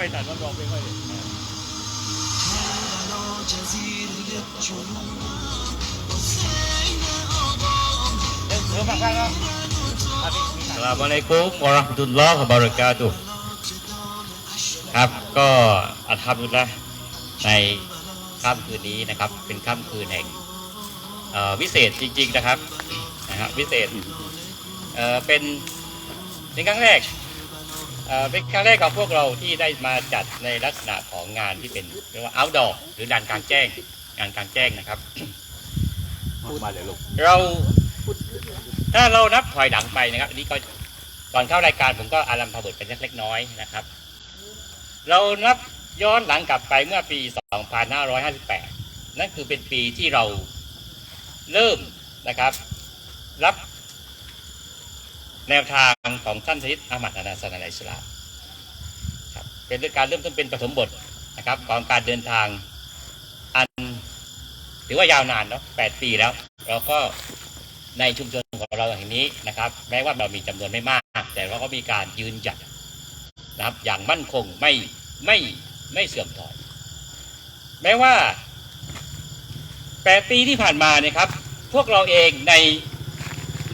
ค่ตัดรับรองไม่ค่อยเริ่มมาข้างแล้วสลามอะลัยกุมวะราะห์มะตุลลอฮ์วะบะเราะกาตุฮ์ครับก็อัลฮัมดุลิลละในค่ำคืนนี้นะครับ เป็นค่ำคืนแห่งวิเศษจริง ๆนะครับนะฮะวิเศษเอ่อเป็นเป็นครั้งแรก เอ่อเป็นครั้งแรกของพวกเราที่ได้มาจัดในลักษณะของงานที่เป็นเรียกว่า outdoor หรือลานกลางแจ้งงานกลางแจ้งนะครับ มาเลยลูกเราถ้าเรานับถอยหลังไปนะครับอันนี้ก็ก่อนเข้ารายการผมก็อารัมพบทไปเล็กน้อยนะครับ เรานับย้อนหลังกลับไปเมื่อปี 2558 นั่นคือเป็นปีที่เราเริ่มนะครับ รับแนวทาง ของท่านสยิดอามัดอานาสันอิสลามครับเป็นเรื่องการเริ่มต้นเป็นปฐมบทนะครับของการเดินทางอันถือว่ายาวนานเนาะแปดปีแล้ว เราก็ในชุมชนของเราแห่งนี้นะครับ แม้ว่าเรามีจำนวนไม่มาก แต่เราก็มีการยืนหยัดนะครับอย่างมั่นคงไม่ไม่ไม่เสื่อมถอย แม้ว่าแปดปีที่ผ่านมาเนี่ยครับ พวกเราเองใน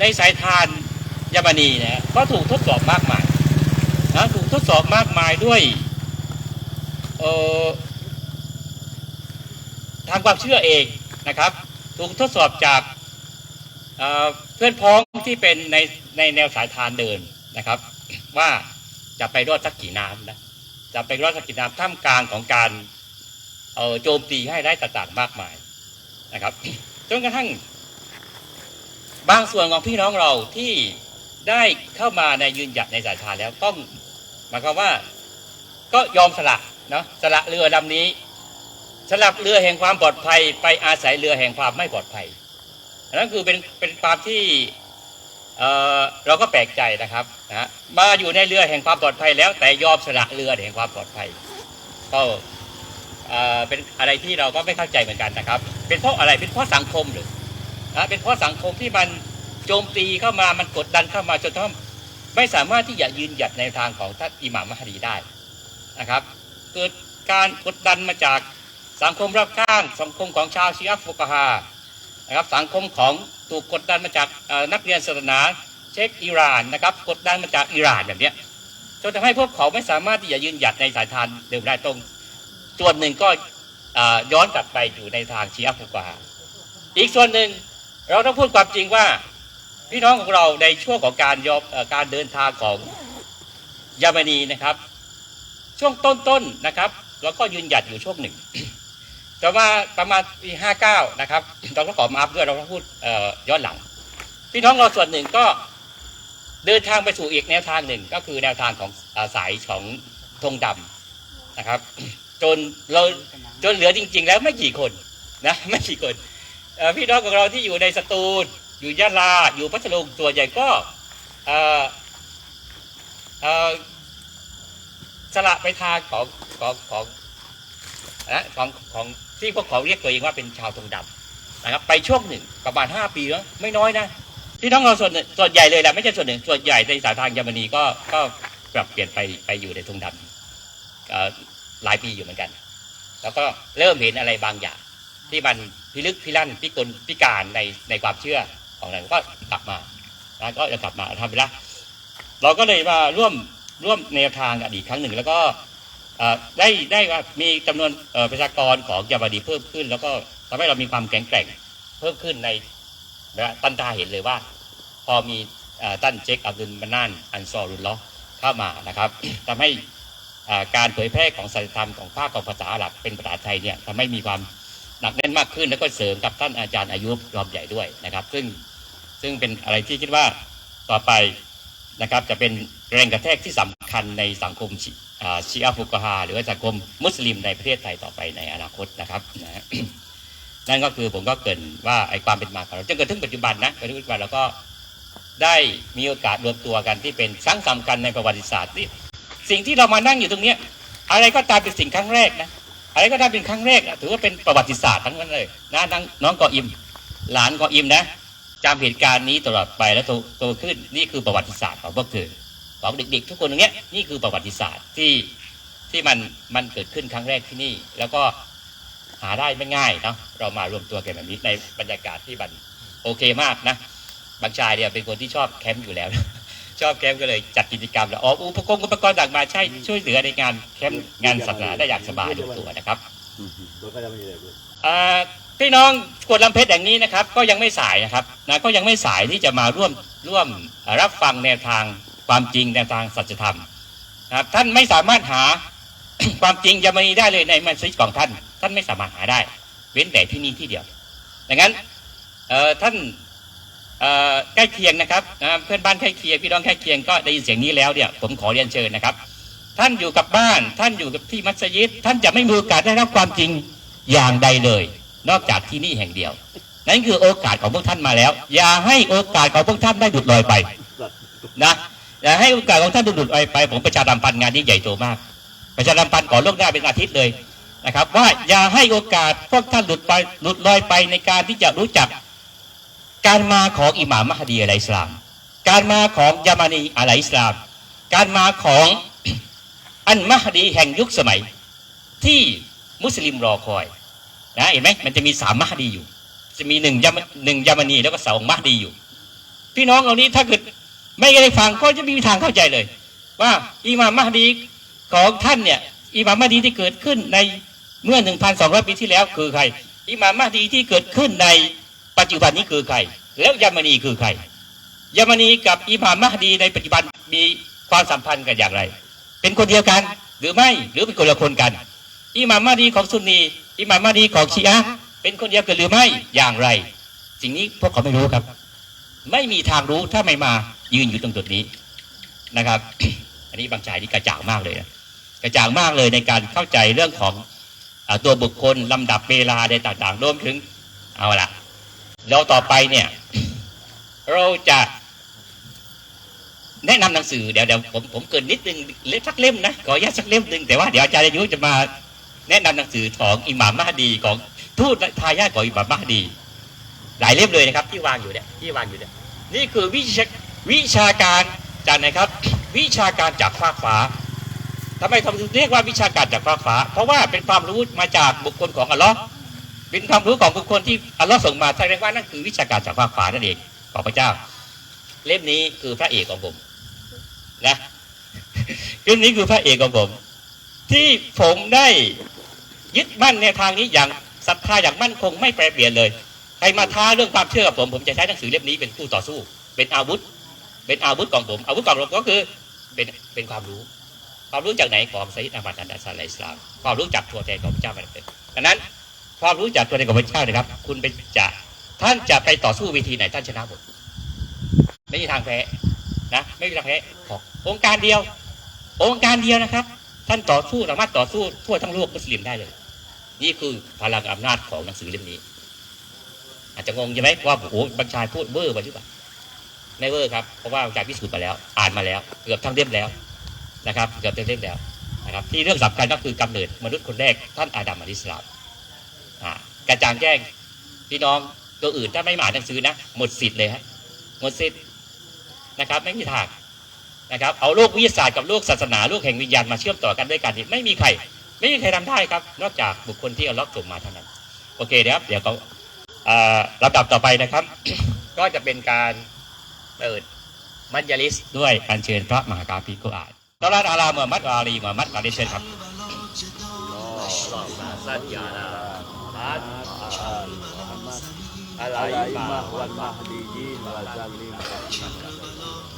ในสายทาน ยามนีนะก็ถูกทดสอบมากมายนะถูกทดสอบมากมายด้วยเอ่อทางความเชื่อเองนะครับ ถูกทดสอบจากเเพื่อนพ้องที่เป็นในในแนวสายทานเดินนะครับ ว่าจะไปรอดสักกี่น้ำนะจะไปรอดสักกี่น้ำท่ามกลางของการเอ่อโจมตีให้ได้ต่างๆมากมายนะครับจนกระทั่ง บางส่วนของพี่น้องเราที่ ได้เข้ามาในยืนหยัดในสายทานแล้วต้องหมายความว่า ก็ยอมสละเนาะสละเรือลำนี้สลับเรือแห่งความปลอดภัย ไปอาศัยเรือแห่งความไม่ปลอดภัยอันนั้นคือเป็นเป็นความที่เออเราก็แปลกใจนะครับนะมาอยู่ในเรือแห่งความปลอดภัยแล้ว แต่ยอมสละเรือแห่งความปลอดภัยก็เออเป็นอะไรที่เราก็ไม่เข้าใจเหมือนกันนะครับ เป็นเพราะอะไรเป็นเพราะสังคมหรือนะเป็นเพราะสังคมที่มัน โจมตีเข้ามามันกดดันเข้ามาจนทำไม่สามารถที่จะยืนหยัดในทางของท่านอิหม่ามมหดีได้นะครับ เกิดการกดดันมาจากสังคมรอบข้าง สังคมของชาวชีอะฟุกฮานะครับสังคมของถูกกดดันมาจากนักเรียนศาสนาเช็คอิหร่านนะครับ กดดันมาจากอิหร่านแบบนี้จนทำให้พวกเขาไม่สามารถที่จะยืนหยัดในสายทานเดิมได้ตรงส่วนหนึ่งก็ย้อนกลับไปอยู่ในทางชีอะฟุกฮาอีกส่วนหนึ่งเราต้องพูดความจริงว่า พี่น้องของเราในช่วงของการยอมการเดินทางของยามานีนะครับ ช่วงต้นๆนะครับเราก็ยืนหยัดอยู่ช่วงหนึ่ง แต่ว่าประมาณปีห้าเก้านะครับเราก็ขอมาอัพด้วยเราก็พูดย้อนหลัง พี่น้องเราส่วนหนึ่งก็เดินทางไปสู่อีกแนวทางหนึ่ง ก็คือแนวทางของอาสายของธงดำนะครับ จนเราจนเหลือจริง ๆ แล้วไม่กี่คนนะไม่กี่คนพี่น้องของเราที่อยู่ในสตูล อยู่ยะลา อยู่พัทลุงส่วนใหญ่ก็สละไปทางของของของนะของของที่พวกเขาเรียกตัวเองว่าเป็นชาวธงดำนะครับ ไปช่วงหนึ่งประมาณห้าปีแล้วไม่น้อยนะที่น้องเราส่วนส่วนใหญ่เลยแหละไม่ใช่ส่วนหนึ่งส่วนใหญ่ในสายทางเยอรมนีก็ก็ปรับเปลี่ยนไปไปอยู่ในธงดำหลายปีอยู่เหมือนกัน แล้วก็เริ่มเห็นอะไรบางอย่าง ที่มันพิลึกพิลั่นพิกลพิการในในความเชื่อ ของเรก็กลับมานะก็จะกลับมาทำไปละเราก็เลยมาร่วมร่วมแนวทางกันอีกครั้งหนึ่ง แล้วก็ได้ได้ว่ามีจำนวนประชากรของยาบดีเพิ่มขึ้น แล้วก็ทำให้เรามีความแข็งแกร่งเพิ่มขึ้นในนะตันตาเห็นเลยว่า พอมีอ่อตั้นเจคอับดุลมานันอันซอรุลลอฮ์เข้ามานะครับทำให้การเผยแพร่ของสัจธรรมของภาคของภาษาอาหรับเป็นภาษาไทยเนี่ยทำให้มีความ หนักแน่นมากขึ้นแล้วก็เสริมกับท่านอาจารย์อายุบรอบใหญ่ด้วยนะครับ ซึ่งซึ่งเป็นอะไรที่คิดว่าต่อไปนะครับจะเป็นแรงกระแทกที่สำคัญในสังคมชิอ่าชีอะฟุกฮาหรือว่าสังคมมุสลิมในประเทศไทยต่อไปในอนาคตนะครับนะนั่นก็คือผมก็เกินว่าไอ้ความเป็นมาของเราจนกระทั่งปัจจุบันนะจนกระทั่งปัจจุบันเราก็ได้มีโอกาสรวมตัวกันที่เป็นครั้งสำคัญในประวัติศาสตร์ที่สิ่งที่เรามานั่งอยู่ตรงนี้อะไรก็ตามเป็นสิ่งครั้งแรกนะ อะไรก็ตามเป็นครั้งแรกถือว่าเป็นประวัติศาสตร์ทั้งนั้นเลยนะทั้งน้องกออิม หลานกออิมนะจำเหตุการณ์นี้ตลอดไปแล้วโตโตขึ้นนี่คือประวัติศาสตร์ของพวกเธอของเด็กๆ ทุกคนตรงเนี้ยนี่คือประวัติศาสตร์ที่ที่มันมันเกิดขึ้นครั้งแรกที่นี่ แล้วก็หาได้ไม่ง่ายเนาะเรามารวมตัวกันแบบนี้ในบรรยากาศที่มันโอเคมากนะบางชายเนี่ยเป็นคนที่ชอบแคมป์อยู่แล้ว ชอบแคมป์ก็เลยจัดกิจกรรมแล้วอ๋ออุปกรณ์อุปกรณ์ต่างมาใช่ช่วยเหลือในงานแคมป์งานศาสนาได้อย่างสบายลงตัวนะครับอ่าพี่น้องกวดลำเพชรอย่างนี้นะครับ ก็ยังไม่สายนะครับนะก็ยังไม่สายที่จะมาร่วมร่วมรับฟังแนวทางความจริงแนวทางสัจธรรมนะครับท่านไม่สามารถหาความจริงยามณีได้เลยในมัสยิดของท่าน ท่านไม่สามารถหาได้ เว้นแต่ที่นี่ที่เดียวดังนั้นเอ่อท่านเอ่อ ใกล้เคียงนะครับเพื่อนบ้านใกล้เคียงพี่น้องใกล้เคียงก็ได้ยินเสียงนี้แล้วเนี่ยผมขอเรียนเชิญนะครับ ท่านอยู่กับบ้าน ท่านอยู่กับที่มัสยิด ท่านจะไม่มีโอกาสได้รับความจริงอย่างใดเลย นอกจากที่นี่แห่งเดียว นั่นคือโอกาสของพวกท่านมาแล้ว อย่าให้โอกาสของพวกท่านได้หลุดลอยไปนะอย่าให้โอกาสของท่านหลุดลอยไปผมประชาสัมพันธ์งานนี้ใหญ่โตมาก ประชาสัมพันธ์ก่อนล่วงหน้าเป็นอาทิตย์เลยนะครับ ว่าอย่าให้โอกาสพวกท่านหลุดไปหลุดลอยไปในการที่จะรู้จัก การมาของอิหม่ามมหดีอะลัยฮิสลาม การมาของยามานีอะลัยฮิสลาม การมาของอันมหดีแห่งยุคสมัย ที่มุสลิมรอคอยนะเห็นไหมมันจะมีสามมหดีอยู่ จะมีหนึ่งยามหนึ่งยามานีแล้วก็สองมหดีอยู่ พี่น้องเหล่านี้ถ้าเกิดไม่ได้ฟังก็จะไมมีทางเข้าใจเลย ว่าอิหม่ามมหดีของท่านเนี่ยอิหม่ามมหดีที่เกิดขึ้นในเมื่อ 1,200 ปีที่แล้วคือใคร อิหม่ามมหดีที่เกิดขึ้นใน ปัจจุบันนี้คือใคร แล้วยามานีคือใครยามานีกับอิหม่ามมหดีในปัจจุบันมีความสัมพันธ์กันอย่างไร เป็นคนเดียวกันหรือไม่หรือเป็นคนละคนกันอิหม่ามมาดีของซุนนีอิหม่ามมาดีของชีอะเป็นคนเดียวกันหรือไม่อย่างไร สิ่งนี้พวกเขาไม่รู้ครับ ไม่มีทางรู้ถ้าไม่มายืนอยู่ตรงจุดนี้นะครับ อันนี้บางชายนี่กระจ่างมากเลยนะกระจ่างมากเลยในการเข้าใจเรื่องของอตัวบุคคลลำดับเวลาใดต่างๆรวมถึงเอาละ เราต่อไปเนี่ย เราจะแนะนำหนังสือเดี๋ยวเดี๋ยวผมผมเกินนิดนึงเล่มสักเล่มนะขออนุญาตสักเล่มหนึ่งแต่ว่าเดี๋ยวอาจารย์ยุจะมาแนะนำหนังสือของอิหม่ามมหดีของทูตทายาทของอิหม่ามมหดี หลายเล่มเลยนะครับ ที่วางอยู่เนี่ยที่วางอยู่เนี่ยนี่คือวิชาวิชาการจากไหนครับ วิชาการจากฟากฟ้าทำไมทำถึงเรียกว่าวิชาการจากฟากฟ้า เพราะว่าเป็นความรู้มาจากบุคคลของอัลลอฮ์ เป็นความรู้ของบุคคลที่อัลลอฮ์ส่งมาแสดงว่านั่นคือวิชาการจากฟากฟ้านั่นเองของพระเจ้า เล่มนี้คือพระเอกของผมนะเรื่องนี้คือพระเอกของผม ที่ผมได้ยึดมั่นในทางนี้อย่างศรัทธาอย่างมั่นคงไม่แปรเปลี่ยนเลยใครมาท้าเรื่องความเชื่อกับผมผมจะใช้หนังสือเล่มนี้เป็นคู่ต่อสู้ เป็นอาวุธ เป็นอาวุธของผม อาวุธของผมก็คือเป็นเป็นความรู้ ความรู้จากไหนของไซด์อามัดอันดัสซัลลัยฮิสลามความรู้จากตัวแทนของพระเจ้ามันเป็นดังนั้น ความรู้จากตัวแทนของพระเจ้านะครับ คุณเป็นจะท่านจะไปต่อสู้วิธีไหนท่านชนะหมดไม่มีทางแพ้นะไม่มีทางแพ้ขององค์การเดียว องค์การเดียวนะครับ ท่านต่อสู้สามารถต่อสู้ทั่วทั้งโลกมุสลิมได้เลย นี่คือพลังอำนาจของหนังสือเล่มนี้ อาจจะงงใช่ไหมว่าโอ้โหบัญชายพูดเวอร์ไปหรือเปล่าไม่เวอร์ครับเพราะว่าบัญชายพิสูจน์มาแล้ว อ่านมาแล้ว เกือบทั้งเล่มแล้วนะครับ เกือบทั้งเล่มแล้วนะครับ ที่เรื่องสำคัญก็คือกำเนิดมนุษย์คนแรกท่านอาดัมอะลิสลามอ่า กระจ่างแจ้งพี่น้องตัวอื่นถ้าไม่มาหนังสือนะหมดสิทธิ์เลยฮะหมดสิทธิ์นะครับ ไม่มีทางนะครับ เอาโลกวิทยาศาสตร์กับโลกศาสนาโลกแห่งวิญญาณมาเชื่อมต่อกันด้วยกันนี่ไม่มีใคร ไม่มีใครทำได้ครับ นอกจากบุคคลที่เอาล็อกส่งมาเท่านั้น โอเคนะครับเดี๋ยวเขาลำดับต่อไปนะครับ ก็จะเป็นการเปิดมัจยลิสด้วยการเชิญพระมหากาพีกุอาตอลาดอาลาเมื่อมัดอาลีเมื่อมัดอาลีเชิญครับ at Al Muhammad Al-Aimah wal Mahdiyin wa Zalim.